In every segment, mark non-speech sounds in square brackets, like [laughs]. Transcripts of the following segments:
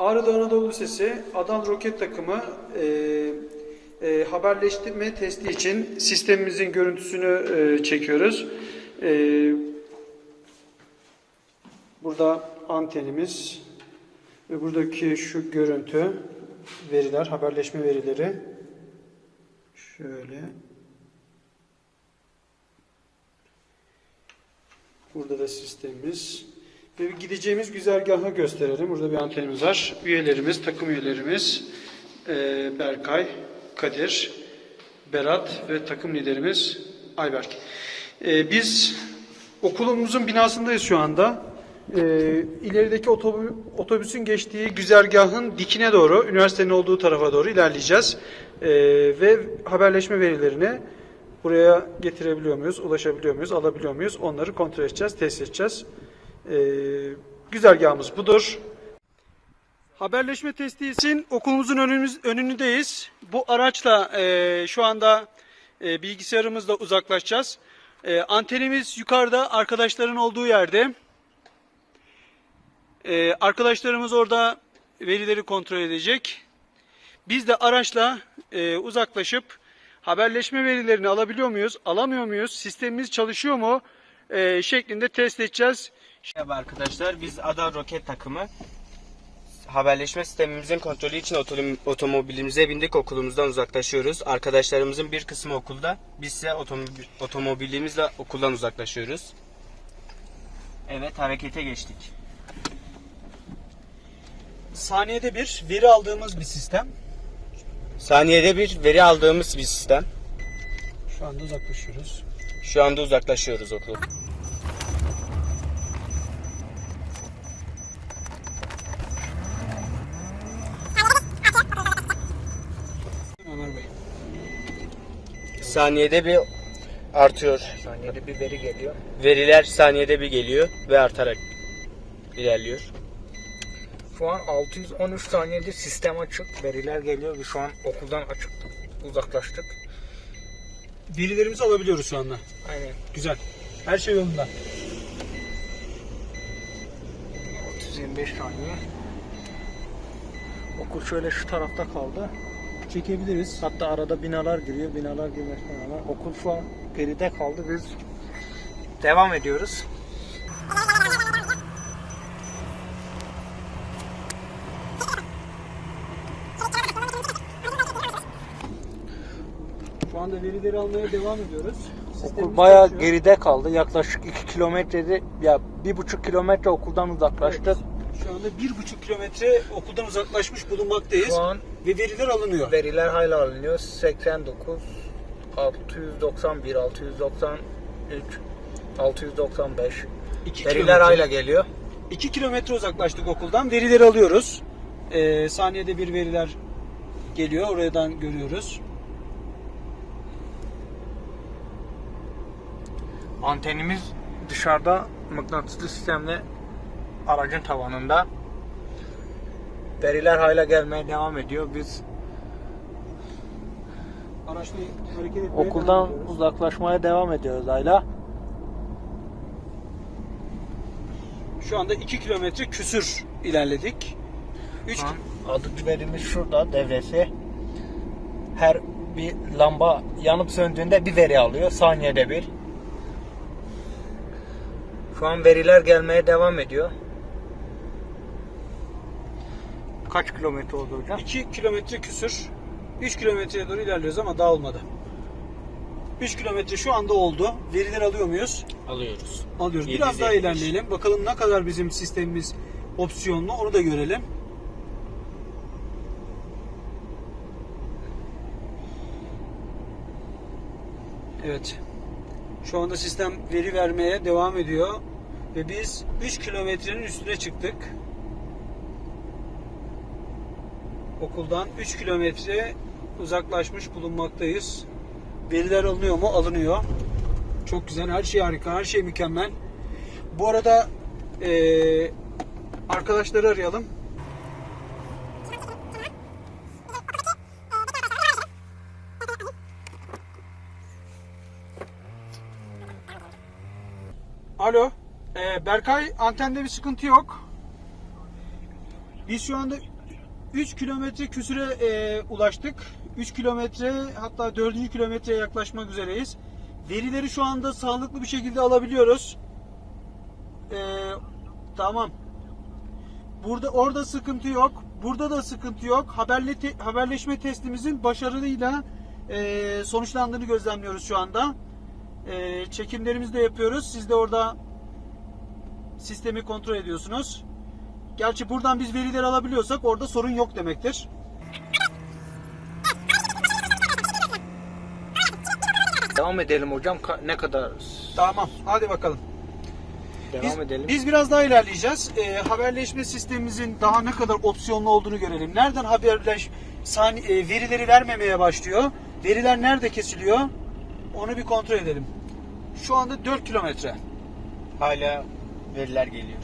Ağrı Anadolu Lisesi Adan Roket Takımı e, e, haberleştirme testi için sistemimizin görüntüsünü e, çekiyoruz. E, burada antenimiz ve buradaki şu görüntü veriler, haberleşme verileri şöyle Burada da sistemimiz. Ve gideceğimiz güzergahı gösterelim. Burada bir antenimiz var. Üyelerimiz, takım üyelerimiz eee, Berkay, Kadir, Berat ve takım liderimiz Ayberk. Eee, biz okulumuzun binasındayız şu anda. Eee ilerideki otobü- otobüsün geçtiği güzergahın dikine doğru, üniversitenin olduğu tarafa doğru ilerleyeceğiz. Eee, ve haberleşme verilerini buraya getirebiliyor muyuz, ulaşabiliyor muyuz, alabiliyor muyuz? Onları kontrol edeceğiz, test edeceğiz. Ee, güzergahımız budur. Haberleşme testi için okulumuzun önümüz, önündeyiz. Bu araçla e, şu anda e, bilgisayarımızla uzaklaşacağız. E, antenimiz yukarıda arkadaşların olduğu yerde. E, arkadaşlarımız orada verileri kontrol edecek. Biz de araçla e, uzaklaşıp haberleşme verilerini alabiliyor muyuz, alamıyor muyuz, sistemimiz çalışıyor mu e, şeklinde test edeceğiz. Merhaba arkadaşlar, biz Ada Roket takımı haberleşme sistemimizin kontrolü için otom- otomobilimize bindik, okulumuzdan uzaklaşıyoruz. Arkadaşlarımızın bir kısmı okulda, biz ise otomobil- otomobilimizle okuldan uzaklaşıyoruz. Evet, harekete geçtik. Saniyede bir veri aldığımız bir sistem. Saniyede bir veri aldığımız bir sistem. Şu anda uzaklaşıyoruz. Şu anda uzaklaşıyoruz okul. Saniyede bir artıyor. Saniyede bir veri geliyor. Veriler saniyede bir geliyor ve artarak ilerliyor. Şu an 613 saniyede sistem açık. Veriler geliyor ve şu an okuldan açık. Uzaklaştık. Verilerimizi alabiliyoruz şu anda. Aynen. Güzel. Her şey yolunda. 325 saniye. Okul şöyle şu tarafta kaldı. Çekebiliriz. Hatta arada binalar giriyor. Binalar girmekten ama okul şu an geride kaldı. Biz devam ediyoruz. Şu anda verileri almaya devam ediyoruz. Okul bayağı çalışıyor. geride kaldı. Yaklaşık 2 kilometrede ya bir buçuk kilometre okuldan uzaklaştık. Evet. Şu anda bir buçuk kilometre okuldan uzaklaşmış bulunmaktayız. Şu an Ve veriler alınıyor. veriler hala alınıyor. 89, 691, 693, 695. İki Veriler kilometre. hala geliyor. 2 kilometre uzaklaştık okuldan. Verileri alıyoruz. Ee, saniyede bir veriler geliyor. Oradan görüyoruz. Antenimiz dışarıda mıknatıslı sistemle aracın tavanında. Veriler hala gelmeye devam ediyor. Biz Araçla hareket etmeye okuldan devam ediyoruz. uzaklaşmaya devam ediyoruz hala. Şu anda 2 kilometre küsür ilerledik. 3 Şu an adı verimiz şurada devresi. Her bir lamba yanıp söndüğünde bir veri alıyor saniyede bir. Şu an veriler gelmeye devam ediyor. Kaç kilometre oldu hocam? 2 kilometre küsür. 3 kilometreye doğru ilerliyoruz ama daha olmadı. 3 kilometre şu anda oldu. Verileri alıyor muyuz? Alıyoruz. Alıyoruz. Biraz daha ilerleyelim. Bakalım ne kadar bizim sistemimiz opsiyonlu onu da görelim. Evet. Şu anda sistem veri vermeye devam ediyor. Ve biz 3 kilometrenin üstüne çıktık. Okuldan 3 kilometre uzaklaşmış bulunmaktayız. Veriler alınıyor mu? Alınıyor. Çok güzel. Her şey harika. Her şey mükemmel. Bu arada eee arkadaşları arayalım. Alo. Eee, Berkay antende bir sıkıntı yok. Biz şu anda 3 kilometre küsüre e, ulaştık. 3 kilometre hatta 4. kilometreye yaklaşmak üzereyiz. Verileri şu anda sağlıklı bir şekilde alabiliyoruz. E, tamam. Burada orada sıkıntı yok. Burada da sıkıntı yok. Haberle te- haberleşme testimizin başarılıyla e, sonuçlandığını gözlemliyoruz şu anda. E, çekimlerimizi de yapıyoruz. Siz de orada sistemi kontrol ediyorsunuz. Gerçi buradan biz verileri alabiliyorsak orada sorun yok demektir. Devam edelim hocam. Ka- ne kadar Tamam. Hadi bakalım. devam Biz, edelim? biz biraz daha ilerleyeceğiz. Ee, haberleşme sistemimizin daha ne kadar opsiyonlu olduğunu görelim. Nereden haberleş sani- e, verileri vermemeye başlıyor? Veriler nerede kesiliyor? Onu bir kontrol edelim. Şu anda 4 kilometre. Hala veriler geliyor.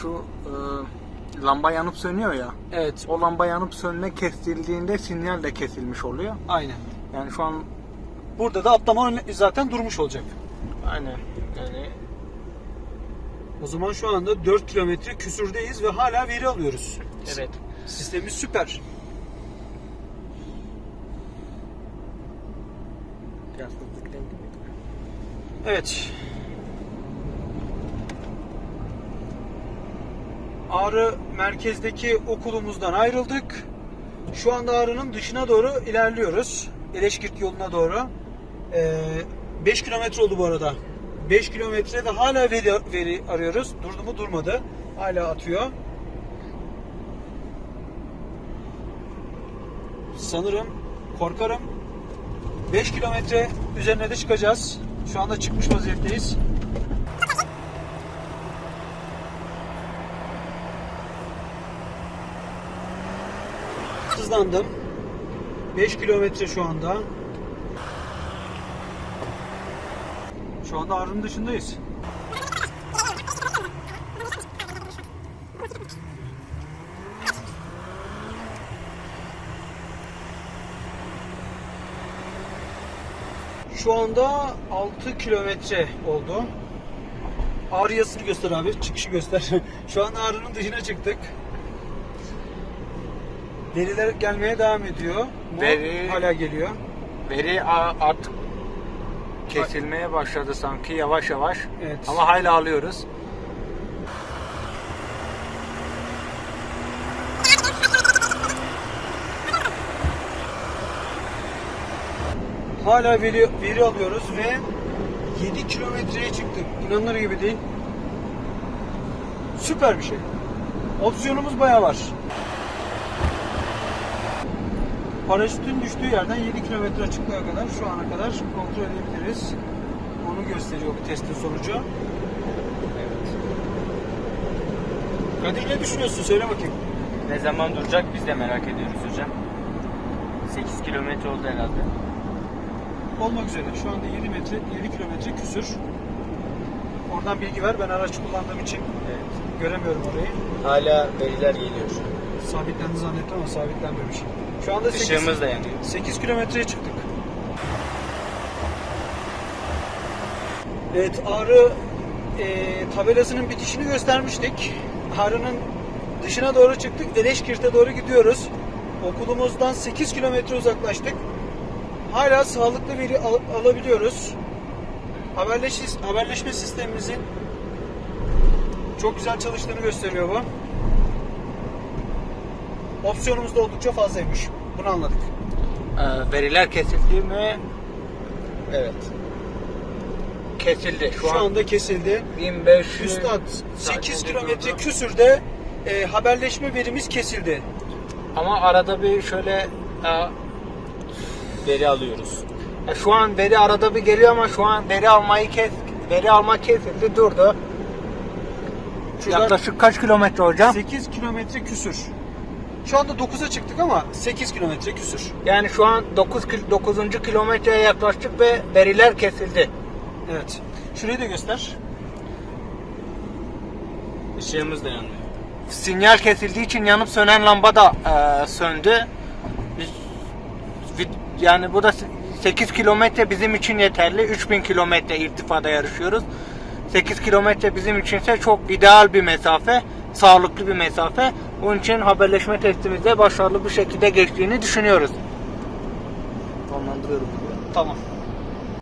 Şu e, lamba yanıp sönüyor ya. Evet. O lamba yanıp sönme kesildiğinde sinyal de kesilmiş oluyor. Aynen. Yani şu an Burada da atlama ön- zaten durmuş olacak. aynen yani O zaman şu anda 4 kilometre küsürdeyiz ve hala veri alıyoruz. evet. Sistemimiz süper. Biraz hızlı? Evet. Ağrı merkezdeki okulumuzdan ayrıldık. Şu anda Ağrı'nın dışına doğru ilerliyoruz. Eleşkirt yoluna doğru. 5 kilometre oldu bu arada. 5 kilometrede hala veri, veri arıyoruz. Durdu mu durmadı. Hala atıyor. Sanırım, korkarım 5 kilometre üzerine de çıkacağız. Şu anda çıkmış vaziyetteyiz. Hızlandım. 5 kilometre şu anda. Şu anda Ağrı'nın dışındayız. Şu anda 6 kilometre oldu. Ağrı göster abi. Çıkışı göster. [laughs] Şu an Ağrı'nın dışına çıktık. Veriler gelmeye devam ediyor. Veri- hala geliyor. Veri a- artık kesilmeye başladı sanki yavaş yavaş. Evet. Ama hala alıyoruz. Hala veri, veri alıyoruz ve 7 kilometreye çıktık. İnanılır gibi değil. Süper bir şey. Opsiyonumuz bayağı var. Paraşütün düştüğü yerden 7 kilometre açıklığa kadar şu ana kadar kontrol edebiliriz. Onu gösteriyor bu testin sonucu. Kadir ne düşünüyorsun? Söyle bakayım. Ne zaman duracak biz de merak ediyoruz hocam. 8 kilometre oldu herhalde. Olmak üzere. Şu anda 7 metre, 7 kilometre küsür. Oradan bilgi ver. Ben araç kullandığım için göremiyorum orayı. Hala veriler geliyor. Sabitlendi zannettim ama sabitlenmemiş. Şu anda 8, Işığımız da yanıyor. 8 kilometreye çıktık. Evet Ağrı e, tabelasının bitişini göstermiştik. Ağrı'nın dışına doğru çıktık. Eleşkirt'e doğru gidiyoruz. Okulumuzdan 8 kilometre uzaklaştık. Hala sağlıklı veri al- alabiliyoruz. Haberleşme, haberleşme sistemimizin çok güzel çalıştığını gösteriyor bu. Opsiyonumuz da oldukça fazlaymış. Bunu anladık. Ee, veriler kesildi mi? Evet. Kesildi. Şu, Şu, an anda kesildi. 1500 Üstad 8 Saatinde kilometre küsürde e, haberleşme verimiz kesildi. Ama arada bir şöyle e, Veri alıyoruz. e, şu an veri arada bir geliyor ama şu an veri almayı kes veri alma kesildi durdu. Şurada Yaklaşık kaç kilometre hocam? 8 kilometre küsür. Şu anda 9'a çıktık ama 8 kilometre küsür. Yani şu an 9 9. kilometreye yaklaştık ve veriler kesildi. Evet. Şurayı da göster. Işığımız da yanıyor. Sinyal kesildiği için yanıp sönen lamba da e, söndü. Biz, yani bu da 8 kilometre bizim için yeterli. 3000 kilometre irtifada yarışıyoruz. 8 kilometre bizim içinse çok ideal bir mesafe, sağlıklı bir mesafe. Onun için haberleşme testimizde başarılı bir şekilde geçtiğini düşünüyoruz. Sonlandırıyorum. Tamam.